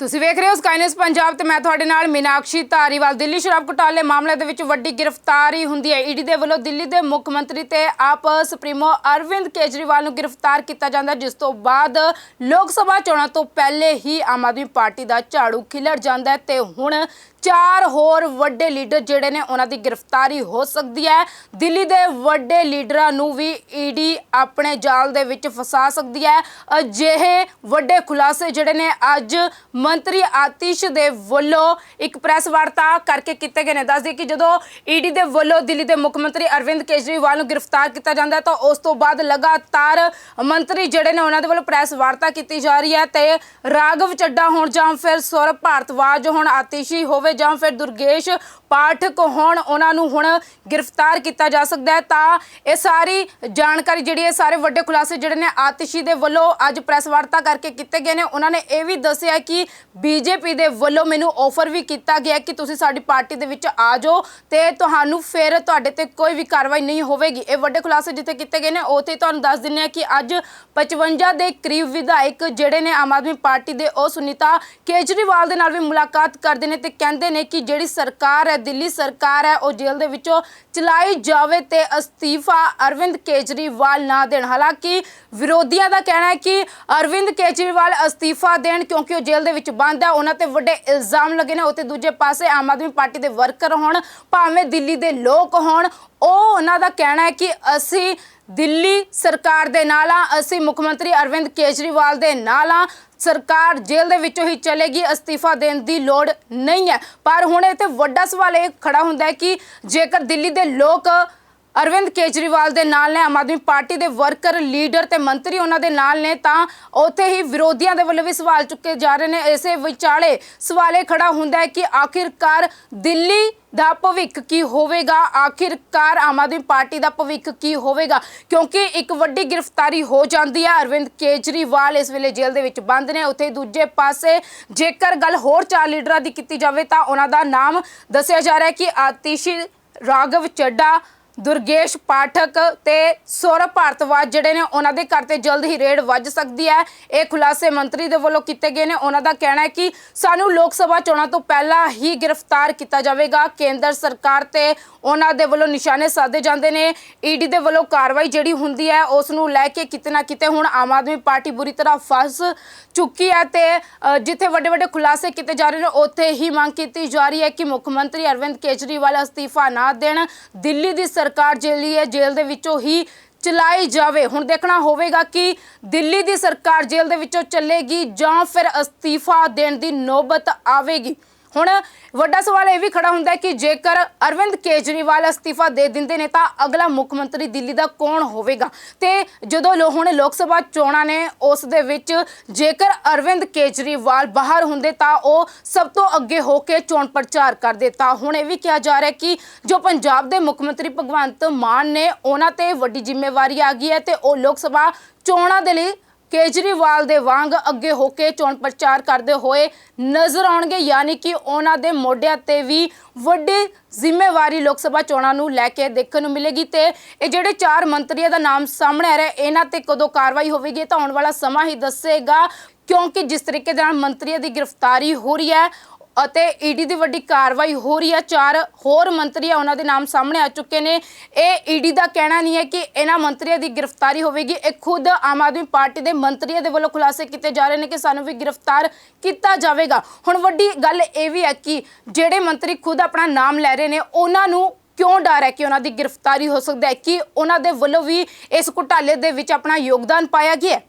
ਤੁਸੀਂ ਵੇਖ ਰਹੇ ਹੋ ਸਕਾਈ ਪੰਜਾਬ ਤੇ ਮੈਂ ਤੁਹਾਡੇ ਨਾਲ ਮੀਨਾਕਸ਼ੀ ਧਾਰੀਵਾਲ। ਦਿੱਲੀ ਸ਼ਰਾਬ ਘੁਟਾਲੇ ਮਾਮਲੇ ਦੇ ਵਿੱਚ ਵੱਡੀ ਗ੍ਰਿਫਤਾਰੀ ਹੁੰਦੀ ਹੈ। ਈਡੀ ਦੇ ਵੱਲੋਂ ਦਿੱਲੀ ਦੇ ਮੁੱਖ ਮੰਤਰੀ ਤੇ ਆਪ ਸੁਪਰੀਮੋ ਅਰਵਿੰਦ ਕੇਜਰੀਵਾਲ ਨੂੰ ਗ੍ਰਿਫਤਾਰ ਕੀਤਾ ਜਾਂਦਾ, ਜਿਸ ਤੋਂ ਬਾਅਦ ਲੋਕ ਸਭਾ ਚੋਣਾਂ ਤੋਂ ਪਹਿਲੇ ਹੀ ਆਮ ਆਦਮੀ ਪਾਰਟੀ ਦਾ ਝਾੜੂ ਖਿਲੜ ਜਾਂਦਾ ਹੈ ਤੇ ਹੁਣ ਚਾਰ ਹੋਰ ਵੱਡੇ ਲੀਡਰ ਜਿਹੜੇ ਨੇ ਉਹਨਾਂ ਦੀ ਗ੍ਰਿਫਤਾਰੀ ਹੋ ਸਕਦੀ ਹੈ। ਦਿੱਲੀ ਦੇ ਵੱਡੇ ਲੀਡਰਾਂ ਨੂੰ ਵੀ ਈਡੀ ਆਪਣੇ ਜਾਲ ਦੇ ਵਿੱਚ ਫਸਾ ਸਕਦੀ ਹੈ। ਅਜਿਹੇ ਵੱਡੇ ਖੁਲਾਸੇ ਜਿਹੜੇ ਨੇ ਅੱਜ ਮੰਤਰੀ ਆਤਿਸ਼ ਦੇ ਵੱਲੋਂ ਇੱਕ ਪ੍ਰੈਸ ਵਾਰਤਾ ਕਰਕੇ ਕੀਤੇ ਗਏ ਨੇ। ਦੱਸਦੇ ਕਿ ਜਦੋਂ ਈਡੀ ਦੇ ਵੱਲੋਂ ਦਿੱਲੀ ਦੇ ਮੁੱਖ ਮੰਤਰੀ ਅਰਵਿੰਦ ਕੇਜਰੀਵਾਲ ਨੂੰ ਗ੍ਰਿਫਤਾਰ ਕੀਤਾ ਜਾਂਦਾ ਤਾਂ ਉਸ ਤੋਂ ਬਾਅਦ ਲਗਾਤਾਰ ਮੰਤਰੀ ਜਿਹੜੇ ਨੇ ਉਹਨਾਂ ਦੇ ਵੱਲੋਂ ਪ੍ਰੈਸ ਵਾਰਤਾ ਕੀਤੀ ਜਾ ਰਹੀ ਹੈ ਤੇ ਰਾਘਵ ਚੱਡਾ ਹੋਣ ਜਾਂ ਫਿਰ ਸੌਰਭ ਭਾਰਤਵਾਜ ਹੋਣ, ਆਤਿਸ਼ੀ ਹੋਵੇ ਜਾਂ ਫਿਰ ਦੁਰਗੇਸ਼ ਪਾਠਕ ਹੋਣ, ਉਹਨਾਂ ਨੂੰ ਹੁਣ ਗ੍ਰਿਫਤਾਰ ਕੀਤਾ ਜਾ ਸਕਦਾ ਹੈ। ਤਾਂ ਇਹ ਸਾਰੀ ਜਾਣਕਾਰੀ ਜਿਹੜੀ ਹੈ, ਸਾਰੇ ਵੱਡੇ ਖੁਲਾਸੇ ਜਿਹੜੇ ਨੇ ਆਤਿਸ਼ੀ ਦੇ ਵੱਲੋਂ ਅੱਜ ਪ੍ਰੈਸ ਵਾਰਤਾ ਕਰਕੇ ਕੀਤੇ ਗਏ ਨੇ। ਉਹਨਾਂ ਨੇ ਇਹ ਵੀ ਦੱਸਿਆ ਕਿ ਬੀਜੇਪੀ ਦੇ ਵੱਲੋਂ ਮੈਨੂੰ ਆਫਰ ਵੀ ਕੀਤਾ ਗਿਆ ਕਿ ਤੁਸੀਂ ਸਾਡੀ ਪਾਰਟੀ ਦੇ ਵਿੱਚ ਆ ਜਾਓ ਤੇ ਤੁਹਾਨੂੰ ਫਿਰ ਤੁਹਾਡੇ ਤੇ ਕੋਈ ਵੀ ਕਾਰਵਾਈ ਨਹੀਂ ਹੋਵੇਗੀ। ਇਹ ਵੱਡੇ ਖੁਲਾਸੇ ਜਿੱਥੇ ਕੀਤੇ ਗਏ ਨੇ, ਉੱਥੇ ਤੁਹਾਨੂੰ ਦੱਸ ਦਿੰਨੇ ਆ ਕਿ ਅੱਜ 55 ਦੇ ਕਰੀਬ ਵਿਧਾਇਕ ਜਿਹੜੇ ਨੇ ਆਮ ਆਦਮੀ ਪਾਰਟੀ ਦੇ, ਉਹ ਸੁਨੀਤਾ ਕੇਜਰੀਵਾਲ ਦੇ ਨਾਲ ਵੀ ਮੁਲਾਕਾਤ ਕਰਦੇ ਨੇ ਤੇ ਕਹਿੰਦੇ ਨੇ ਕਿ ਜਿਹੜੀ ਸਰਕਾਰ ਹੈ, ਦਿੱਲੀ ਸਰਕਾਰ ਹੈ, ਉਹ ਜੇਲ੍ਹ ਦੇ ਵਿੱਚੋਂ ਚਲਾਈ ਜਾਵੇ ਤੇ ਅਸਤੀਫਾ ਅਰਵਿੰਦ ਕੇਜਰੀਵਾਲ ਨਾ ਦੇਣ। ਹਾਲਾਂਕਿ ਵਿਰੋਧੀਆਂ ਦਾ ਕਹਿਣਾ ਹੈ ਕਿ ਅਰਵਿੰਦ ਕੇਜਰੀਵਾਲ ਅਸਤੀਫਾ ਦੇਣ ਕਿਉਂਕਿ ਉਹ ਜੇਲ੍ਹ ਦੇ ਵਿੱਚ ਬੰਦ ਹੈ। ਉਹਨਾਂ ਤੇ ਵੱਡੇ ਇਲਜ਼ਾਮ ਲੱਗੇ ਨੇ। ਉੱਥੇ ਦੂਜੇ ਪਾਸੇ ਆਮ ਆਦਮੀ ਪਾਰਟੀ ਦੇ ਵਰਕਰ ਹੋਣ, ਭਾਵੇਂ ਦਿੱਲੀ ਦੇ ਲੋਕ ਹੋਣ। ਉਹ ਉਹਨਾਂ ਦਾ ਕਹਿਣਾ ਹੈ ਕਿ ਅਸੀਂ ਦਿੱਲੀ ਸਰਕਾਰ ਦੇ ਨਾਲ ਆ ਅਸੀਂ ਮੁੱਖ ਮੰਤਰੀ ਅਰਵਿੰਦ ਕੇਜਰੀਵਾਲ ਦੇ ਨਾਲ ਆ ਸਰਕਾਰ ਜੇਲ੍ਹ ਦੇ ਵਿੱਚੋਂ ਹੀ ਚਲੇਗੀ। ਅਸਤੀਫਾ ਦੇਣ ਦੀ ਲੋੜ ਨਹੀਂ ਹੈ। ਪਰ ਹੁਣ ਇੱਥੇ ਵੱਡਾ ਸਵਾਲ ਇਹ ਖੜਾ ਹੁੰਦਾ ਹੈ ਕਿ ਜੇਕਰ ਦਿੱਲੀ ਦੇ ਲੋਕ ਅਰਵਿੰਦ ਕੇਜਰੀਵਾਲ ਦੇ ਨਾਲ ਨੇ, ਆਮ ਆਦਮੀ ਪਾਰਟੀ ਦੇ ਵਰਕਰ, ਲੀਡਰ ਤੇ ਮੰਤਰੀ ਉਹਨਾਂ ਦੇ ਨਾਲ ਨੇ, ਤਾਂ ਉੱਥੇ ਹੀ ਵਿਰੋਧੀਆਂ ਦੇ ਵੱਲੋਂ ਵੀ ਸਵਾਲ ਚੁੱਕੇ ਜਾ ਰਹੇ ਨੇ। ਇਸੇ ਵਿਚਾਲੇ ਸਵਾਲ ਇਹ ਖੜਾ ਹੁੰਦਾ ਹੈ ਕਿ ਆਖਿਰਕਾਰ ਦਿੱਲੀ ਦਾ ਭਵਿੱਖ ਕੀ ਹੋਵੇਗਾ? ਆਖਿਰਕਾਰ ਆਮ ਆਦਮੀ ਪਾਰਟੀ ਦਾ ਭਵਿੱਖ ਕੀ ਹੋਵੇਗਾ? ਕਿਉਂਕਿ ਇੱਕ ਵੱਡੀ ਗ੍ਰਿਫਤਾਰੀ ਹੋ ਜਾਂਦੀ ਹੈ। ਅਰਵਿੰਦ ਕੇਜਰੀਵਾਲ ਇਸ ਵੇਲੇ ਜੇਲ੍ਹ ਦੇ ਵਿੱਚ ਬੰਦ ਨੇ। ਉੱਥੇ ਦੂਜੇ ਪਾਸੇ ਜੇਕਰ ਗੱਲ ਹੋਰ ਚਾਰ ਲੀਡਰਾਂ ਦੀ ਕੀਤੀ ਜਾਵੇ, ਤਾਂ ਉਹਨਾਂ ਦਾ ਨਾਮ ਦੱਸਿਆ ਜਾ ਰਿਹਾ ਹੈ ਕਿ ਆਤਿਸ਼ੀ ਰਾਘਵ ਚੱਡਾ ਦੁਰਗੇਸ਼ ਪਾਠਕ ਤੇ ਸੌਰਵ ਭਾਰਤਵਾਜ ਜਿਹੜੇ ਨੇ, ਉਹਨਾਂ ਦੇ ਘਰ ਤੇ ਜਲਦ ਹੀ ਰੇਡ ਵੱਜ ਸਕਦੀ ਹੈ। ਇਹ ਖੁਲਾਸੇ ਮੰਤਰੀ ਦੇ ਵੱਲੋਂ ਕੀਤੇ ਗਏ ਨੇ। ਉਹਨਾਂ ਦਾ ਕਹਿਣਾ ਹੈ ਕਿ ਸਾਨੂੰ ਲੋਕ ਸਭਾ ਚੋਣਾਂ ਤੋਂ ਪਹਿਲਾਂ ਹੀ ਗ੍ਰਿਫਤਾਰ ਕੀਤਾ ਜਾਵੇਗਾ। ਕੇਂਦਰ ਸਰਕਾਰ ਤੇ ਉਹਨਾਂ ਦੇ ਵੱਲੋਂ ਨਿਸ਼ਾਨੇ ਸਾਧੇ ਜਾਂਦੇ ਨੇ। ਈਡੀ ਦੇ ਵੱਲੋਂ ਕਾਰਵਾਈ ਜਿਹੜੀ ਹੁੰਦੀ ਹੈ, ਉਸ ਨੂੰ ਲੈ ਕੇ ਕਿਤੇ ਨਾ ਕਿਤੇ ਹੁਣ ਆਮ ਆਦਮੀ ਪਾਰਟੀ ਬੁਰੀ ਤਰ੍ਹਾਂ ਫਸ ਚੁੱਕੀ ਹੈ ਤੇ ਜਿੱਥੇ ਵੱਡੇ ਵੱਡੇ ਖੁਲਾਸੇ ਕੀਤੇ ਜਾ ਰਹੇ ਨੇ, ਉੱਥੇ ਹੀ ਮੰਗ ਕੀਤੀ ਜਾ ਰਹੀ ਹੈ ਕਿ ਮੁੱਖ ਮੰਤਰੀ ਅਰਵਿੰਦ ਕੇਜਰੀਵਾਲ ਅਸਤੀਫਾ ਨਾ ਦੇਣ। ਦਿੱਲੀ ਦੀ ਸਰਕਾਰ ਜਿਹੜੀ ਹੈ, ਜੇਲ੍ਹ ਦੇ ਵਿੱਚੋਂ ਹੀ ਚਲਾਈ ਜਾਵੇ। ਹੁਣ ਦੇਖਣਾ ਹੋਵੇਗਾ ਕਿ ਦਿੱਲੀ ਦੀ ਸਰਕਾਰ ਜੇਲ੍ਹ ਦੇ ਵਿੱਚੋਂ ਚੱਲੇਗੀ ਜਾਂ ਫਿਰ ਅਸਤੀਫਾ ਦੇਣ ਦੀ ਨੌਬਤ ਆਵੇਗੀ। ਹੁਣ ਵੱਡਾ ਸਵਾਲ ਇਹ ਵੀ ਖੜਾ ਹੁੰਦਾ ਹੈ ਕਿ ਜੇਕਰ ਅਰਵਿੰਦ ਕੇਜਰੀਵਾਲ ਅਸਤੀਫਾ ਦੇ ਦਿੰਦੇ ਨੇ ਤਾਂ ਅਗਲਾ ਮੁੱਖ ਮੰਤਰੀ ਦਿੱਲੀ ਦਾ ਕੌਣ ਹੋਵੇਗਾ? ਤੇ ਜਦੋਂ ਲੋ ਹੁਣ ਲੋਕ ਸਭਾ ਚੋਣਾਂ ਨੇ, ਉਸ ਦੇ ਵਿੱਚ ਜੇਕਰ ਅਰਵਿੰਦ ਕੇਜਰੀਵਾਲ ਬਾਹਰ ਹੁੰਦੇ ਤਾਂ ਉਹ ਸਭ ਤੋਂ ਅੱਗੇ ਹੋ ਕੇ ਚੋਣ ਪ੍ਰਚਾਰ ਕਰਦੇ। ਤਾਂ ਹੁਣ ਇਹ ਵੀ ਕਿਹਾ ਜਾ ਰਿਹਾ ਕਿ ਜੋ ਪੰਜਾਬ ਦੇ ਮੁੱਖ ਮੰਤਰੀ ਭਗਵੰਤ ਮਾਨ ਨੇ, ਉਹਨਾਂ ਤੇ ਵੱਡੀ ਜ਼ਿੰਮੇਵਾਰੀ ਆ ਗਈ ਹੈ ਤੇ ਉਹ ਲੋਕ ਸਭਾ ਚੋਣਾਂ ਦੇ ਲਈ ਕੇਜਰੀਵਾਲ ਦੇ ਵਾਂਗ ਅੱਗੇ ਹੋ ਕੇ ਚੋਣ ਪ੍ਰਚਾਰ ਕਰਦੇ ਹੋਏ ਨਜ਼ਰ ਆਉਣਗੇ, ਯਾਨੀ ਕਿ ਉਹਨਾਂ ਦੇ ਮੋਢਿਆਂ ਤੇ ਵੀ ਵੱਡੀ ਜ਼ਿੰਮੇਵਾਰੀ ਲੋਕ ਸਭਾ ਚੋਣਾਂ ਨੂੰ ਲੈ ਕੇ ਦੇਖਣ ਨੂੰ ਮਿਲੇਗੀ ਤੇ ਇਹ ਜਿਹੜੇ ਚਾਰ ਮੰਤਰੀਆਂ ਦਾ ਨਾਮ ਸਾਹਮਣੇ ਆ ਰਿਹਾ, ਇਹਨਾਂ ਤੇ ਕਦੋਂ ਕਾਰਵਾਈ ਹੋਵੇਗੀ ਤਾਂ ਆਉਣ ਵਾਲਾ ਸਮਾਂ ਹੀ ਦੱਸੇਗਾ, ਕਿਉਂਕਿ ਜਿਸ ਤਰੀਕੇ ਦੇ ਨਾਲ ਮੰਤਰੀਆਂ ਦੀ ਗ੍ਰਿਫਤਾਰੀ ਹੋ ਰਹੀ ਹੈ ਅਤੇ ਈਡੀ ਦੀ ਵੱਡੀ ਕਾਰਵਾਈ ਹੋ ਰਹੀ ਹੈ ਚਾਰ ਹੋਰ ਮੰਤਰੀ ਆ ਉਹਨਾਂ ਦੇ ਨਾਮ ਸਾਹਮਣੇ ਆ ਚੁੱਕੇ ਨੇ। ਇਹ ਈਡੀ ਦਾ ਕਹਿਣਾ ਨਹੀਂ ਹੈ ਕਿ ਇਹਨਾਂ ਮੰਤਰੀਆਂ ਦੀ ਗ੍ਰਿਫਤਾਰੀ ਹੋਵੇਗੀ। ਇਹ ਖੁਦ ਆਮ ਆਦਮੀ ਪਾਰਟੀ ਦੇ ਮੰਤਰੀਆਂ ਦੇ ਵੱਲੋਂ ਖੁਲਾਸੇ ਕੀਤੇ ਜਾ ਰਹੇ ਨੇ ਕਿ ਸਾਨੂੰ ਵੀ ਗ੍ਰਿਫਤਾਰ ਕੀਤਾ ਜਾਵੇਗਾ। ਹੁਣ ਵੱਡੀ ਗੱਲ ਇਹ ਵੀ ਹੈ ਕਿ ਜਿਹੜੇ ਮੰਤਰੀ ਖੁਦ ਆਪਣਾ ਨਾਮ ਲੈ ਰਹੇ ਨੇ, ਉਹਨਾਂ ਨੂੰ ਕਿਉਂ ਡਰ ਹੈ ਕਿ ਉਹਨਾਂ ਦੀ ਗ੍ਰਿਫਤਾਰੀ ਹੋ ਸਕਦਾ ਹੈ? ਕਿ ਉਹਨਾਂ ਦੇ ਵੱਲੋਂ ਵੀ ਇਸ ਘੁਟਾਲੇ ਦੇ ਵਿੱਚ ਆਪਣਾ ਯੋਗਦਾਨ ਪਾਇਆ ਗਿਆ